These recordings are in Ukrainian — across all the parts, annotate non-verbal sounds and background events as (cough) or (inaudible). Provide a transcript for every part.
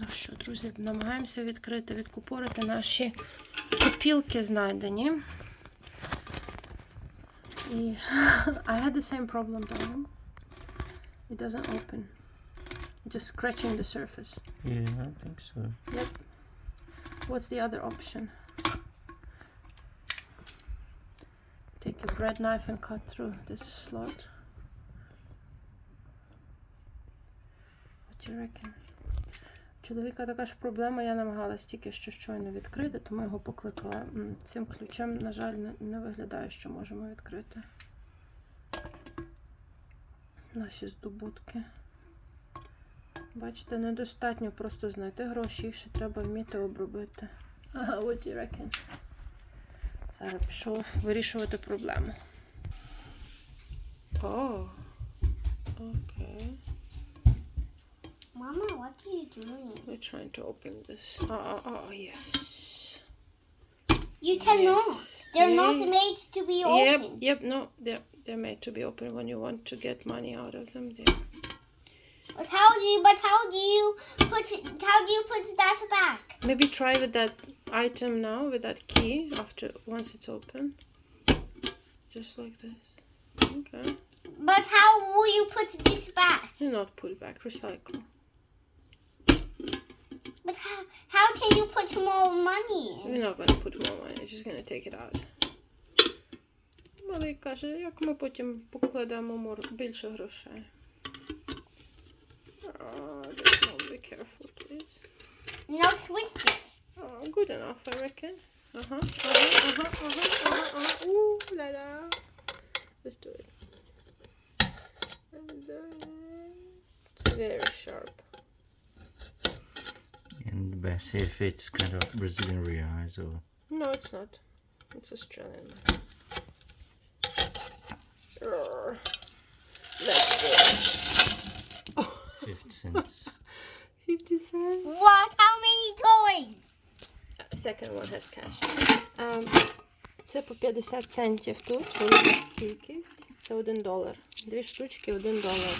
Ну що, друзі, намагаємося відкрити, відкупорити наші копілки знайдені. І I (laughs) had the same problem, darling. It doesn't open. It's just scratching the surface. Yeah, I think so. Yep. What's the other option? Take a bread knife and cut through this slot. What do you reckon? Чоловіка така ж проблема, я намагалась тільки що щойно відкрити, тому його покликала. Цим ключем, на жаль, не, виглядає, що можемо відкрити. Наші здобутки. Бачите, недостатньо просто знайти гроші, їх ще треба вміти обробити. Ага, what you reckon? Зараз пішов вирішувати проблему. О, окей. Mama, what are you doing? We're trying to open this. Oh, oh, oh, yes. You cannot. They're not made to be Yep, open. yep, no, they're, they're made to be open when you want to get money out of them. They- But how do you? But how do you put? How do you put that back? Maybe try with that item now, with that key, after once it's open. Just like this. Okay. But how will you put this back? Do not put it back, recycle. But how? How can you put more money? in? We're not gonna put more money, just gonna take it out. Малий каже, як ми потім покладемо мор- більше грошей. Oh, just not be careful, please. No, twist it. Oh, good enough, I reckon. Uh-huh, uh-huh, uh-huh, uh-huh, uh-huh, uh-huh. Ooh, la la. Let's do it. Let's do it. It's very sharp. And the best if it's kind of Brazilian reais or No, it's not. It's Australian. Urgh. Let's do it. 50 cents. (laughs) 50 cents. What? How many toys? Second one has cash. Um, це по 50 центів тут, велика кількість. Це 1 долар. Дві штучки, 1 долар.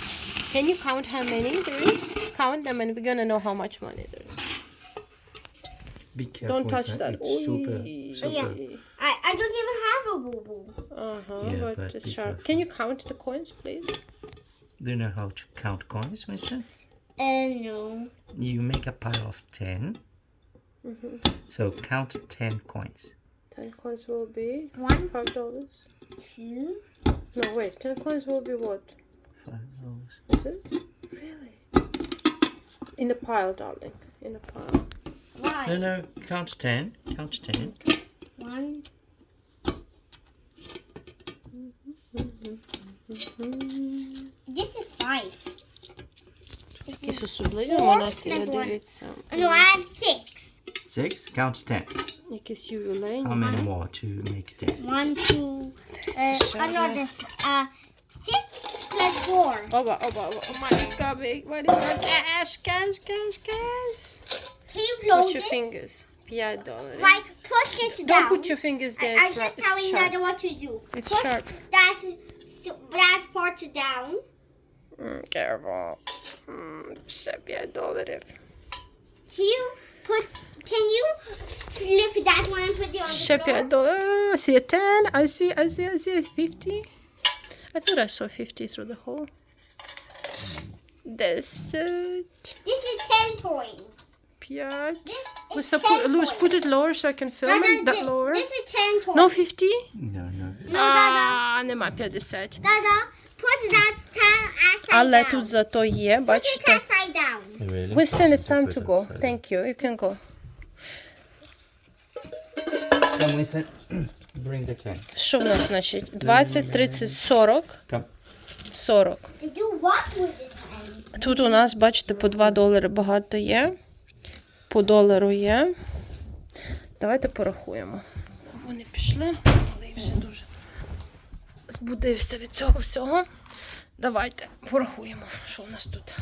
Can you count how many there is? Count them and we're gonna know how much money there is. Be careful. Don't touch that. It's super, Oy. super. I I don't even have a boo boo. Uh-huh, Yeah, but, but it's sharp. careful. Can you count the coins, please? Do you know how to count coins, mister? Uh no. You make a pile of 10. Mm-hmm. So count 10 coins. 10 coins will be One, 5. dollars. two. No, wait, 10 coins will be what? Five dollars. Is it? Really? In a pile, darling. In a pile. Why? No, no, count 10. Count 10. One, this is five. This Якісь is особливі Four монети, plus one. дивіться. no, I have six. Six. Count 10. Якісь ювілейні. How many more to make 10? One, two, uh, Seven. another, uh, six plus four. Oba, oba, oba. Oh, mine is got big. What is that? Cash, cash, cash, cash. Can Put your this? fingers. Yeah, dollar. Like push it down. Don't put your fingers there. I, am just telling you what to do. It's push sharp. That that part down. Mm, careful. Mm, bir dollar. Can you put? Can you flip that one and put it on the floor? dollar. Oh, I see a ten. I see. I see. I see a fifty. I thought I saw fifty through the hole. This. Uh, this is ten points. 5. It's Luis, put, 10 toys. put it lower so I can film Dada, it. That thi- lower. This is ten toys. No 50? No, no. No, Dada. А, нема 50. Dada, put that ten upside Але down. тут зато є, Put it бачите. upside down. Really? Winston, it's time to go. Thank you. You can go. Come, Winston. Bring the cans. Що в нас, значить? 20, 30, 40. Come. Do40. what with this? Тут у нас, бачите, по 2 долари багато є. По долару є. Давайте порахуємо. Вони пішли, але я вже дуже збудився від цього всього. Давайте порахуємо, що у нас тут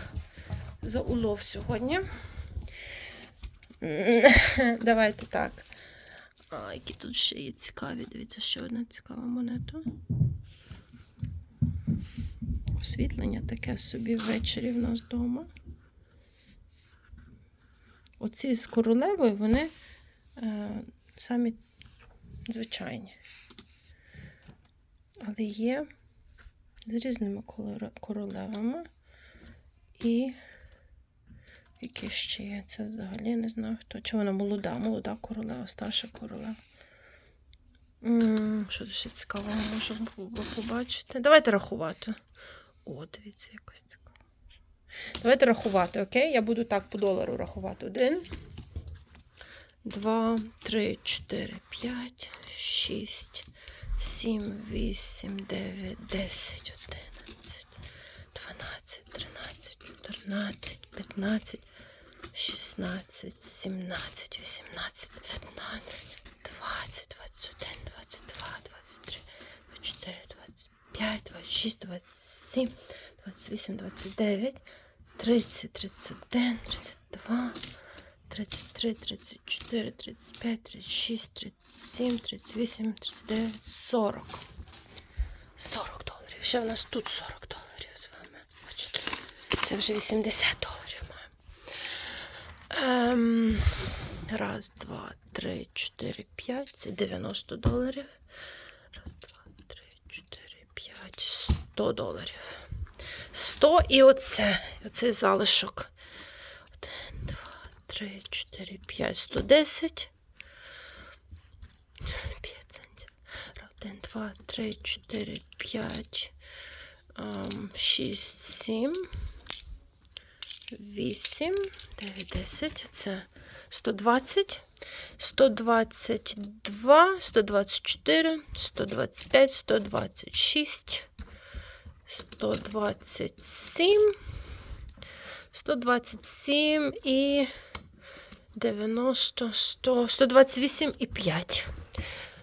за улов сьогодні. (laughs) Давайте так. А, які тут ще є цікаві. Дивіться, ще одна цікава монета. Освітлення таке собі ввечері в нас вдома. Оці з королевою, вони е, самі звичайні. Але є з різними королевами. І які ще є? Це взагалі не знаю хто. Чи вона молода, молода королева, старша королева. Що ще цікавого можемо побачити? Давайте рахувати. О, дивіться, якось цікаво. Давайте рахувати, окей? Я буду так по долару рахувати. Один, два, три, чотири, п'ять, шість, сім, вісім, дев'ять, десять, одинадцять, дванадцять, тринадцять, чотирнадцять, п'ятнадцять, шістнадцять, сімнадцять, вісімнадцять, дев'ятнадцять, двадцять, двадцять один, двадцять два, двадцять три, двадцять чотири, двадцять п'ять, двадцять шість, двадцять сім, двадцять вісім, двадцять дев'ять, тридцять, тридцять один, тридцять два. 33, 34, 35, 36, 37, 38, 39, 40. 40 доларів. Ще в нас тут 40 доларів з вами. Це вже 80 доларів маємо. Ем, раз, два, три, чотири, п'ять. Це 90 доларів. Раз, два, три, чотири, п'ять. 100 доларів. 100 і оце. Оцей залишок. 1, 2, 3, 4, 5, 110. 5 центів. 1, 2, 3, 4, 5, 6, 7, 8, 9, 10. Це 120, 122, 124, 125, 126, 127, 127 і 90, 100, 128 і 5.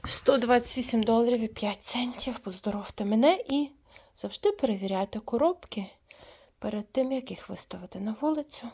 128 доларів і 5 центів. Поздоровте мене і завжди перевіряйте коробки перед тим, як їх виставити на вулицю.